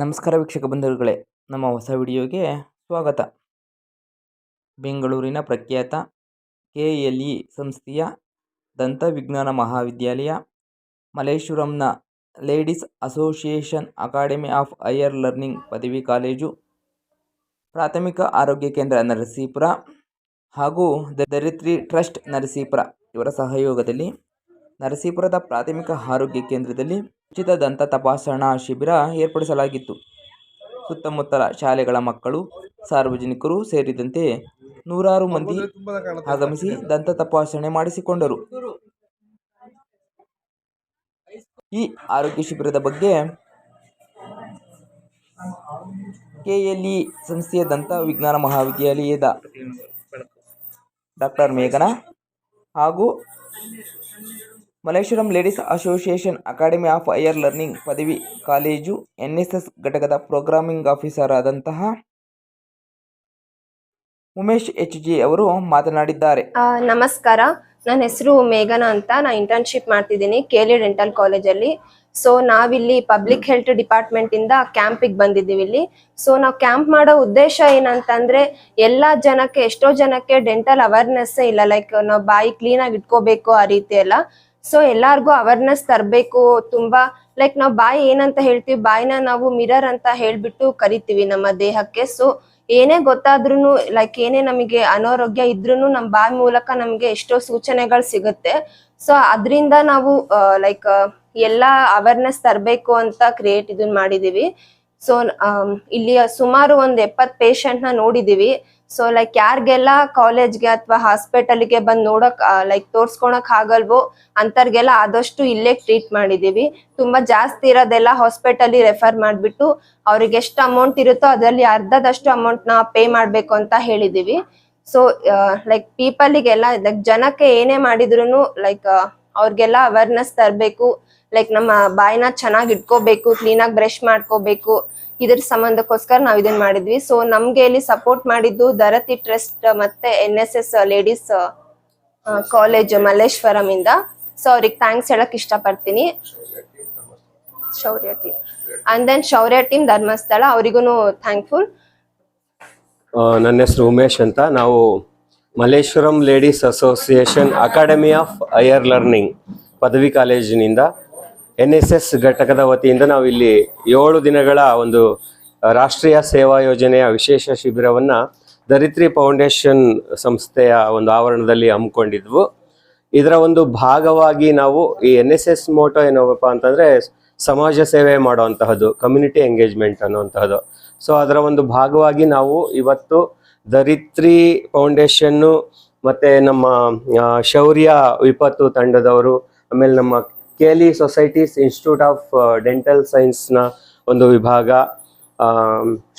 ನಮಸ್ಕಾರ ವೀಕ್ಷಕ ಬಂಧುಗಳೇ, ನಮ್ಮ ಹೊಸ ವಿಡಿಯೋಗೆ ಸ್ವಾಗತ. ಬೆಂಗಳೂರಿನ ಪ್ರಖ್ಯಾತ ಕೆ ಎಲ್ ಇ ಸಂಸ್ಥೆಯ ದಂತವಿಜ್ಞಾನ ಮಹಾವಿದ್ಯಾಲಯ ಮಲೇಶ್ವರಂನ ladies association academy of higher learning ಪದವಿ ಕಾಲೇಜು, ಪ್ರಾಥಮಿಕ ಆರೋಗ್ಯ ಕೇಂದ್ರ ನರಸೀಪುರ ಹಾಗೂ ದರಿತ್ರಿ ಟ್ರಸ್ಟ್ ನರಸೀಪುರ ಇವರ ಸಹಯೋಗದಲ್ಲಿ, ನರಸೀಪುರದ ಪ್ರಾಥಮಿಕ ಆರೋಗ್ಯ ಕೇಂದ್ರದಲ್ಲಿ ಉಚಿತ ದಂತ ತಪಾಸಣಾ ಶಿಬಿರ ಏರ್ಪಡಿಸಲಾಗಿತ್ತು. ಸುತ್ತಮುತ್ತಲ ಶಾಲೆಗಳ ಮಕ್ಕಳು, ಸಾರ್ವಜನಿಕರು ಸೇರಿದಂತೆ ನೂರಾರು ಮಂದಿ ಆಗಮಿಸಿ ದಂತ ತಪಾಸಣೆ ಮಾಡಿಸಿಕೊಂಡರು. ಈ ಆರೋಗ್ಯ ಶಿಬಿರದ ಬಗ್ಗೆ ಕೆಎಲ್ಇ ಸಂಸ್ಥೆಯ ದಂತ ವಿಜ್ಞಾನ ಮಹಾವಿದ್ಯಾಲಯದ ಡಾಕ್ಟರ್ ಮೇಘನಾ ಹಾಗೂ Malleshwaram ladies association academy of higher learning ಪದವಿ ಕಾಲೇಜು ಎನ್ ಎಸ್ ಎಸ್ ಘಟಕದ ಪ್ರೋಗ್ರಾಮಿಂಗ್ ಆಫೀಸರ್ ಆದಂತಹ ಉಮೇಶ್ ಎಚ್ ಜಿ ಅವರು ಮಾತನಾಡಿದ್ದಾರೆ. ನಮಸ್ಕಾರ. ನನ್ನ ಹೆಸರು ಮೇಘನಾ ಅಂತ. ನಾ ಇಂಟರ್ನ್ಶಿಪ್ ಮಾಡ್ತಿದ್ದೀನಿ ಕೇಲಿ ಡೆಂಟಲ್ ಕಾಲೇಜಲ್ಲಿ ಸೊ ನಾವಿಲ್ಲಿ ಪಬ್ಲಿಕ್ ಹೆಲ್ತ್ ಡಿಪಾರ್ಟ್ಮೆಂಟ್ ಇಂದ ಕ್ಯಾಂಪಿಗೆ ಬಂದಿದ್ದೀವಿ ಇಲ್ಲಿ. ಸೊ ನಾವು ಕ್ಯಾಂಪ್ ಮಾಡೋ ಉದ್ದೇಶ ಏನಂತಂದ್ರೆ ಎಲ್ಲ ಜನಕ್ಕೆ, ಎಷ್ಟೋ ಜನಕ್ಕೆ ಡೆಂಟಲ್ ಅವೇರ್ನೆಸ್ ಇಲ್ಲ. ಲೈಕ್ ನಾವು ಬಾಯಿ ಕ್ಲೀನ್ ಆಗಿ ಇಟ್ಕೋಬೇಕು ಆ ರೀತಿ ಎಲ್ಲ. ಸೊ ಎಲ್ಲಾರ್ಗು ಅವೇರ್ನೆಸ್ ತರಬೇಕು. ತುಂಬಾ ಲೈಕ್ ನಾವು ಬಾಯಿ ಏನಂತ ಹೇಳ್ತೀವಿ, ಬಾಯಿನ ನಾವು ಮಿರರ್ ಅಂತ ಹೇಳ್ಬಿಟ್ಟು ಕರಿತೀವಿ ನಮ್ಮ ದೇಹಕ್ಕೆ. ಸೊ ಏನೇ ಗೊತ್ತಾದ್ರೂ ಲೈಕ್ ಏನೇ ನಮಗೆ ಅನಾರೋಗ್ಯ ಇದ್ರೂ ನಮ್ಮ ಬಾಯಿ ಮೂಲಕ ನಮಗೆ ಎಷ್ಟೋ ಸೂಚನೆಗಳು ಸಿಗುತ್ತೆ. ಸೊ ಅದರಿಂದ ನಾವು ಲೈಕ್ ಎಲ್ಲಾ ಅವೇರ್ನೆಸ್ ತರಬೇಕು ಅಂತ ಕ್ರಿಯೇಟ್ ಇದನ್ನ ಮಾಡಿದೀವಿ. ಸೊ ಇಲ್ಲಿ ಸುಮಾರು ಒಂದ್ ಎಪ್ಪತ್ ಪೇಷಂಟ್ನ ನೋಡಿದೀವಿ. ಸೊ ಲೈಕ್ ಯಾರಿಗೆಲ್ಲ ಕಾಲೇಜ್ಗೆ ಅಥವಾ ಹಾಸ್ಪಿಟಲ್ಗೆ ಬಂದ್ ನೋಡಕ್ ಲೈಕ್ ತೋರ್ಸ್ಕೊಳಕ್ ಆಗಲ್ವೋ ಅಂತರ್ಗೆಲ್ಲ ಆದಷ್ಟು ಇಲ್ಲೇ ಟ್ರೀಟ್ ಮಾಡಿದೀವಿ. ತುಂಬಾ ಜಾಸ್ತಿ ಇರೋದೆಲ್ಲ ಹಾಸ್ಪಿಟಲ್ ರೆಫರ್ ಮಾಡ್ಬಿಟ್ಟು ಅವ್ರಿಗೆ ಎಷ್ಟು ಅಮೌಂಟ್ ಇರುತ್ತೋ ಅದರಲ್ಲಿ ಅರ್ಧದಷ್ಟು ಅಮೌಂಟ್ನ ಪೇ ಮಾಡ್ಬೇಕು ಅಂತ ಹೇಳಿದೀವಿ. ಸೊ ಲೈಕ್ ಪೀಪಲ್ಗೆಲ್ಲ ಲೈಕ್ ಜನಕ್ಕೆ ಏನೇ ಮಾಡಿದ್ರು ಲೈಕ್ ಅವ್ರಿಗೆಲ್ಲ ಅವೇರ್ನೆಸ್ ತರಬೇಕು. ಲೈಕ್ ನಮ್ಮ ಬಾಯಿನ ಚೆನ್ನಾಗಿ ಇಟ್ಕೋಬೇಕು ಕ್ಲೀನಾಗಿ ಬ್ರಷ್ ಮಾಡ್ಕೋಬೇಕು. ಇದ್ರ ಸಂಬಂಧಕ್ಕೋಸ್ಕರ ನಾವ್ ಇದನ್ನ ಮಾಡಿದ್ವಿ. ಸೊ ನಮ್ಗೆ ಇಲ್ಲಿ ಸಪೋರ್ಟ್ ಮಾಡಿದ್ದು ದರತಿ ಟ್ರಸ್ಟ್ ಮತ್ತೆ N S S ladies college Malleshwaram ಇಂದ ಸೊ ಅವ್ರಿಗೆ ಥ್ಯಾಂಕ್ಸ್ ಹೇಳಕ್ ಇಷ್ಟಪಡ್ತೀನಿ. Shaurya team and then Shaurya team Dharmasthala ಅವರಿಗೂ ಥ್ಯಾಂಕ್ಫುಲ್ ನನ್ನ ಹೆಸರು ಉಮೇಶ್ ಅಂತ. ನಾವು Malleshwaram ladies association academy of higher learning ಪದವಿ ಕಾಲೇಜಿನಿಂದ ಎನ್ ಎಸ್ ಎಸ್ ಘಟಕದ ವತಿಯಿಂದ ನಾವು ಇಲ್ಲಿ ಏಳು ದಿನಗಳ ಒಂದು ರಾಷ್ಟ್ರೀಯ ಸೇವಾ ಯೋಜನೆಯ ವಿಶೇಷ ಶಿಬಿರವನ್ನು ಧರಿತ್ರಿ ಫೌಂಡೇಶನ್ ಸಂಸ್ಥೆಯ ಒಂದು ಆವರಣದಲ್ಲಿ ಹಮ್ಮಿಕೊಂಡಿದ್ವು. ಇದರ ಒಂದು ಭಾಗವಾಗಿ ನಾವು ಈ ಎನ್ ಎಸ್ ಎಸ್ ಮೋಟೋ ಏನಪ್ಪ ಅಂತಂದರೆ ಸಮಾಜ ಸೇವೆ ಮಾಡುವಂತಹದ್ದು ಕಮ್ಯುನಿಟಿ ಎಂಗೇಜ್ಮೆಂಟ್ ಅನ್ನುವಂತಹದ್ದು. ಸೊ ಅದರ ಒಂದು ಭಾಗವಾಗಿ ನಾವು ಇವತ್ತು ದರಿತ್ರಿ ಫೌಂಡೇಶನ್ನು ಮತ್ತು ನಮ್ಮ ಶೌರ್ಯ ವಿಪತ್ತು ತಂಡದವರು, ಆಮೇಲೆ ನಮ್ಮ ಕೇಲಿ ಸೊಸೈಟೀಸ್ ಇನ್ಸ್ಟಿಟ್ಯೂಟ್ ಆಫ್ ಡೆಂಟಲ್ ಸೈನ್ಸ್ನ ಒಂದು ವಿಭಾಗ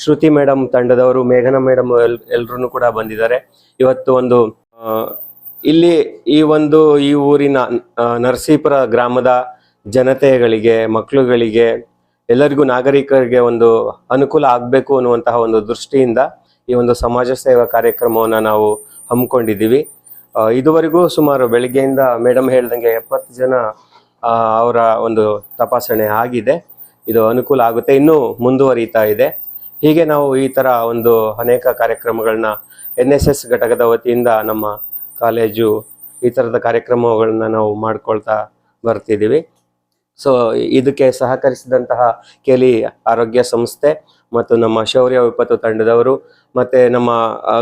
ಶ್ರುತಿ ಮೇಡಮ್ ತಂಡದವರು, ಮೇಘನಾ ಮೇಡಮ್ ಎಲ್ ಎಲ್ಲರೂ ಕೂಡ ಬಂದಿದ್ದಾರೆ. ಇವತ್ತು ಒಂದು ಇಲ್ಲಿ ಈ ಒಂದು, ಈ ಊರಿನ ನರಸೀಪುರ ಗ್ರಾಮದ ಜನತೆಗಳಿಗೆ ಮಕ್ಕಳುಗಳಿಗೆ ಎಲ್ಲರಿಗೂ ನಾಗರಿಕರಿಗೆ ಒಂದು ಅನುಕೂಲ ಆಗಬೇಕು ಅನ್ನುವಂತಹ ಒಂದು ದೃಷ್ಟಿಯಿಂದ ಈ ಒಂದು ಸಮಾಜ ಸೇವಾ ಕಾರ್ಯಕ್ರಮವನ್ನು ನಾವು ಹಮ್ಮಿಕೊಂಡಿದ್ದೀವಿ. ಇದುವರೆಗೂ ಸುಮಾರು ಬೆಳಗ್ಗೆಯಿಂದ ಮೇಡಮ್ ಹೇಳ್ದಂಗೆ ಎಪ್ಪತ್ತು ಜನ ಅವರ ಒಂದು ತಪಾಸಣೆ ಆಗಿದೆ. ಇದು ಅನುಕೂಲ ಆಗುತ್ತೆ, ಇನ್ನೂ ಮುಂದುವರಿತಾ ಇದೆ. ಹೀಗೆ ನಾವು ಈ ಥರ ಒಂದು ಅನೇಕ ಕಾರ್ಯಕ್ರಮಗಳನ್ನ ಎನ್ ಎಸ್ ಎಸ್ ಘಟಕದ ವತಿಯಿಂದ ನಮ್ಮ ಕಾಲೇಜು ಈ ಥರದ ಕಾರ್ಯಕ್ರಮಗಳನ್ನ ನಾವು ಮಾಡ್ಕೊಳ್ತಾ ಬರ್ತಿದ್ದೀವಿ. ಸೊ ಇದಕ್ಕೆ ಸಹಕರಿಸಿದಂತಹ ಕೇಲಿ ಆರೋಗ್ಯ ಸಂಸ್ಥೆ ಮತ್ತು ನಮ್ಮ ಶೌರ್ಯ ವಿಪತ್ತು ತಂಡದವರು ಮತ್ತು ನಮ್ಮ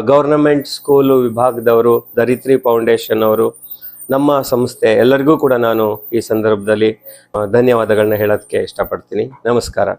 ಗವರ್ನಮೆಂಟ್ ಸ್ಕೂಲು ವಿಭಾಗದವರು ಧರಿತ್ರಿ ಫೌಂಡೇಶನ್ ಅವರು, ನಮ್ಮ ಸಂಸ್ಥೆ ಎಲ್ಲರಿಗೂ ಕೂಡ ನಾನು ಈ ಸಂದರ್ಭದಲ್ಲಿ ಧನ್ಯವಾದಗಳನ್ನ ಹೇಳೋದಕ್ಕೆ ಇಷ್ಟಪಡ್ತೀನಿ. ನಮಸ್ಕಾರ.